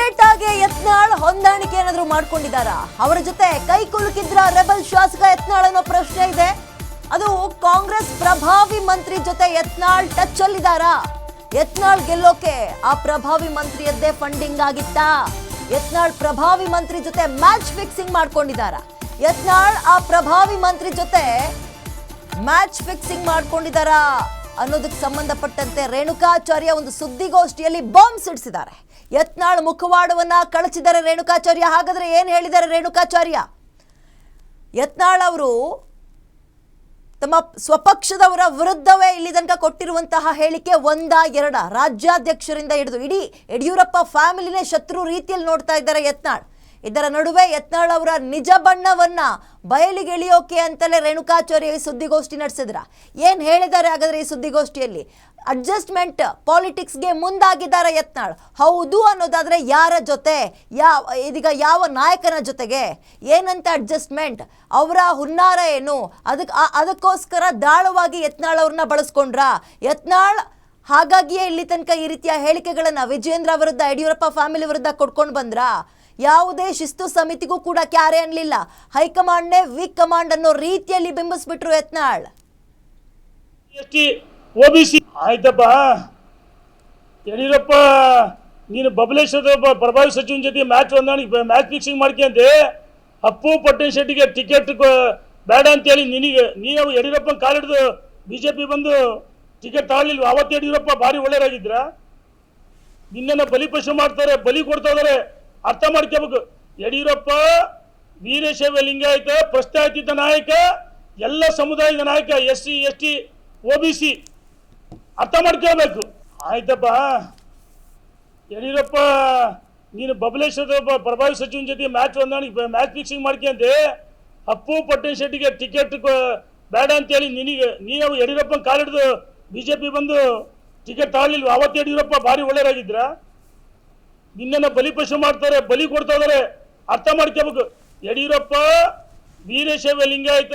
ಜೊತೆಗೆ ಯತ್ನಾಳ್ ಹೊಂದಾಣಿಕೆ ಏನಾದ್ರು ಮಾಡ್ಕೊಂಡಿದ್ದಾರಾ? ಅವರ ಜೊತೆ ಕೈ ಕುಲುಕಿದ್ರ ರೆಬಲ್ ಶಾಸಕ ಯತ್ನಾಳ್ ಅನ್ನೋ ಪ್ರಶ್ನೆ ಇದೆ. ಅದು ಕಾಂಗ್ರೆಸ್ ಪ್ರಭಾವಿ ಮಂತ್ರಿ ಜೊತೆ ಯತ್ನಾಳ್ ಟಚ್ ಅಲ್ಲಿದ್ದಾರಾ? ಯತ್ನಾಳ್ ಗೆಲ್ಲೋಕೆ ಆ ಪ್ರಭಾವಿ ಮಂತ್ರಿಯದ್ದೇ ಫಂಡಿಂಗ್ ಆಗಿತ್ತಾ? ಯತ್ನಾಳ್ ಪ್ರಭಾವಿ ಮಂತ್ರಿ ಜೊತೆ ಮ್ಯಾಚ್ ಫಿಕ್ಸಿಂಗ್ ಮಾಡ್ಕೊಂಡಿದ್ದಾರ? ಯತ್ನಾಳ್ ಆ ಪ್ರಭಾವಿ ಮಂತ್ರಿ ಜೊತೆ ಮ್ಯಾಚ್ ಫಿಕ್ಸಿಂಗ್ ಮಾಡ್ಕೊಂಡಿದ್ದಾರಾ? ಅನ್ನೋದಕ್ಕೆ ಸಂಬಂಧಪಟ್ಟಂತೆ ರೇಣುಕಾಚಾರ್ಯ ಒಂದು ಸುದ್ದಿಗೋಷ್ಠಿಯಲ್ಲಿ ಬಾಂಬ್ ಸಿಡಿಸಿದ್ದಾರೆ. ಯತ್ನಾಳ್ ಮುಖವಾಡವನ್ನ ಕಳಚಿದ್ದಾರೆ ರೇಣುಕಾಚಾರ್ಯ. ಹಾಗಾದ್ರೆ ಏನ್ ಹೇಳಿದ್ದಾರೆ ರೇಣುಕಾಚಾರ್ಯ? ಯತ್ನಾಳ್ ಅವರು ತಮ್ಮ ಸ್ವಪಕ್ಷದವರ ವಿರುದ್ಧವೇ ಇಲ್ಲಿ ತನಕ ಕೊಟ್ಟಿರುವಂತಹ ಹೇಳಿಕೆ ಒಂದ ಎರಡ. ರಾಜ್ಯಾಧ್ಯಕ್ಷರಿಂದ ಹಿಡಿದು ಇಡೀ ಯಡಿಯೂರಪ್ಪ ಫ್ಯಾಮಿಲಿನೇ ಶತ್ರು ರೀತಿಯಲ್ಲಿ ನೋಡ್ತಾ ಇದ್ದಾರೆ ಯತ್ನಾಳ್. ಇದರ ನಡುವೆ ಯತ್ನಾಳ್ ಅವರ ನಿಜ ಬಣ್ಣವನ್ನ ಬಯಲಿಗೆಳೆಯೋಕೆ ಅಂತಲೇ ರೇಣುಕಾಚಾರ್ಯ ಸುದ್ದಿಗೋಷ್ಠಿ ನಡೆಸಿದ್ರ. ಏನ್ ಹೇಳಿದ್ದಾರೆ ಹಾಗಾದ್ರೆ ಈ ಸುದ್ದಿಗೋಷ್ಠಿಯಲ್ಲಿ? ಅಡ್ಜಸ್ಟ್ಮೆಂಟ್ ಪಾಲಿಟಿಕ್ಸ್ಗೆ ಮುಂದಾಗಿದ್ದಾರೆ ಯತ್ನಾಳ್. ಹೌದು ಅನ್ನೋದಾದ್ರೆ ಯಾರ ಜೊತೆ? ಯಾವ, ಇದೀಗ ಯಾವ ನಾಯಕನ ಜೊತೆಗೆ? ಏನಂತ ಅಡ್ಜಸ್ಟ್ಮೆಂಟ್ ಅವರ ಹುನ್ನಾರ ಏನು? ಅದಕ್ಕೆ ಅದಕ್ಕೋಸ್ಕರ ದಾಳವಾಗಿ ಯತ್ನಾಳ್ ಅವ್ರನ್ನ ಬಳಸ್ಕೊಂಡ್ರ? ಯತ್ನಾಳ್ ಹಾಗಾಗಿಯೇ ಇಲ್ಲಿ ತನಕ ಈ ರೀತಿಯ ಹೇಳಿಕೆಗಳನ್ನು ವಿಜೇಂದ್ರ ವಿರುದ್ಧ ಯಡಿಯೂರಪ್ಪ ಫ್ಯಾಮಿಲಿ ವಿರುದ್ಧ ಕೊಡ್ಕೊಂಡು ಬಂದ್ರ? ಯಾವುದೇ ಶಿಸ್ತು ಸಮಿತಿಗೂ ಕೂಡ ಕ್ಯಾರೆ ಅನ್ನಲಿಲ್ಲ ಹೈಕಮಾಂಡ್ನೇ ವೀಕ್ ಕಮಾಂಡ್ ಅನ್ನೋ ರೀತಿಯಲ್ಲಿ ಬಿಂಬಿಸ್ಬಿಟ್ರು ಯತ್ನಾಳ್. ಓಬಿಸಿ ಆಯ್ತಪ್ಪ. ಯಡಿಯೂರಪ್ಪ, ನೀನು ಬಬಲೇಶ್ವರದ ಪ್ರಭಾವಿ ಸಚಿವನ ಜೊತೆ ಮ್ಯಾಚ್ ಹೊಂದಾಣಿಕೆ ಮ್ಯಾಚ್ ಫಿಕ್ಸಿಂಗ್ ಮಾಡ್ಕೊಂಡೆ ಅಪ್ಪು ಪಟ್ಟಣ ಶೆಟ್ಟಿಗೆ ಟಿಕೆಟ್ ಬೇಡ ಅಂತೇಳಿ ನಿನಗೆ ನೀವು ಯಡಿಯೂರಪ್ಪನ ಕಾಲಿಡ್ದು ಬಿ ಜೆ ಪಿ ಬಂದು ಟಿಕೆಟ್ ತಗೊಳ್ಳಿಲ್ವ? ಅವತ್ತು ಯಡಿಯೂರಪ್ಪ ಭಾರಿ ಒಳ್ಳೆಯರಾಗಿದ್ರ ನಿನ್ನನ್ನು ಬಲಿಪಶು ಮಾಡ್ತಾರೆ, ಬಲಿ ಕೊಡ್ತಾ ಇದಾರೆ ಅರ್ಥ ಮಾಡ್ಕೋಬೇಕು. ಯಡಿಯೂರಪ್ಪ, ವೀರಶೈವ ಲಿಂಗಾಯತ ಪ್ರಸ್ತಾಪಿತ ನಾಯಕ, ಎಲ್ಲ ಸಮುದಾಯದ ನಾಯಕ, S C, S T, O B C. ಅರ್ಥ ಮಾಡ್ಕೋಬೇಕು. ಆಯ್ತಪ್ಪ. ಯಡಿಯೂರಪ್ಪ, ನೀನು ಬಬಲೇಶ್ವರದ ಪ್ರಭಾವಿ ಸಚಿವನ ಜೊತೆ ಮ್ಯಾಚ್ ಹೊಂದಾಣಿಕೆ ಮ್ಯಾಚ್ ಫಿಕ್ಸಿಂಗ್ ಮಾಡ್ಕೊಂಡೆ. ಅಪ್ಪು ಪಟ್ಟಣ ಶೆಟ್ಟಿಗೆ ಟಿಕೆಟ್ ಬೇಡ ಅಂತೇಳಿ ನಿನಗೆ ನೀವು ಯಡಿಯೂರಪ್ಪನ ಕಾಲಿಡ್ದು ಬಿ ಜೆ ಪಿ ಬಂದು ಟಿಕೆಟ್ ತಗೊಳ್ಳಿಲ್ವ ಅವತ್ತು ಯಡಿಯೂರಪ್ಪ ಭಾರಿ ಒಳ್ಳೆಯರಾಗಿದ್ರ ನಿನ್ನನ್ನು ಬಲಿಪಶು ಮಾಡ್ತಾರೆ ಬಲಿ ಕೊಡ್ತಾ ಇದಾರೆ ಅರ್ಥ ಮಾಡ್ಕೋಬೇಕು. ಯಡಿಯೂರಪ್ಪ ವೀರಶೈವ ಲಿಂಗಾಯತ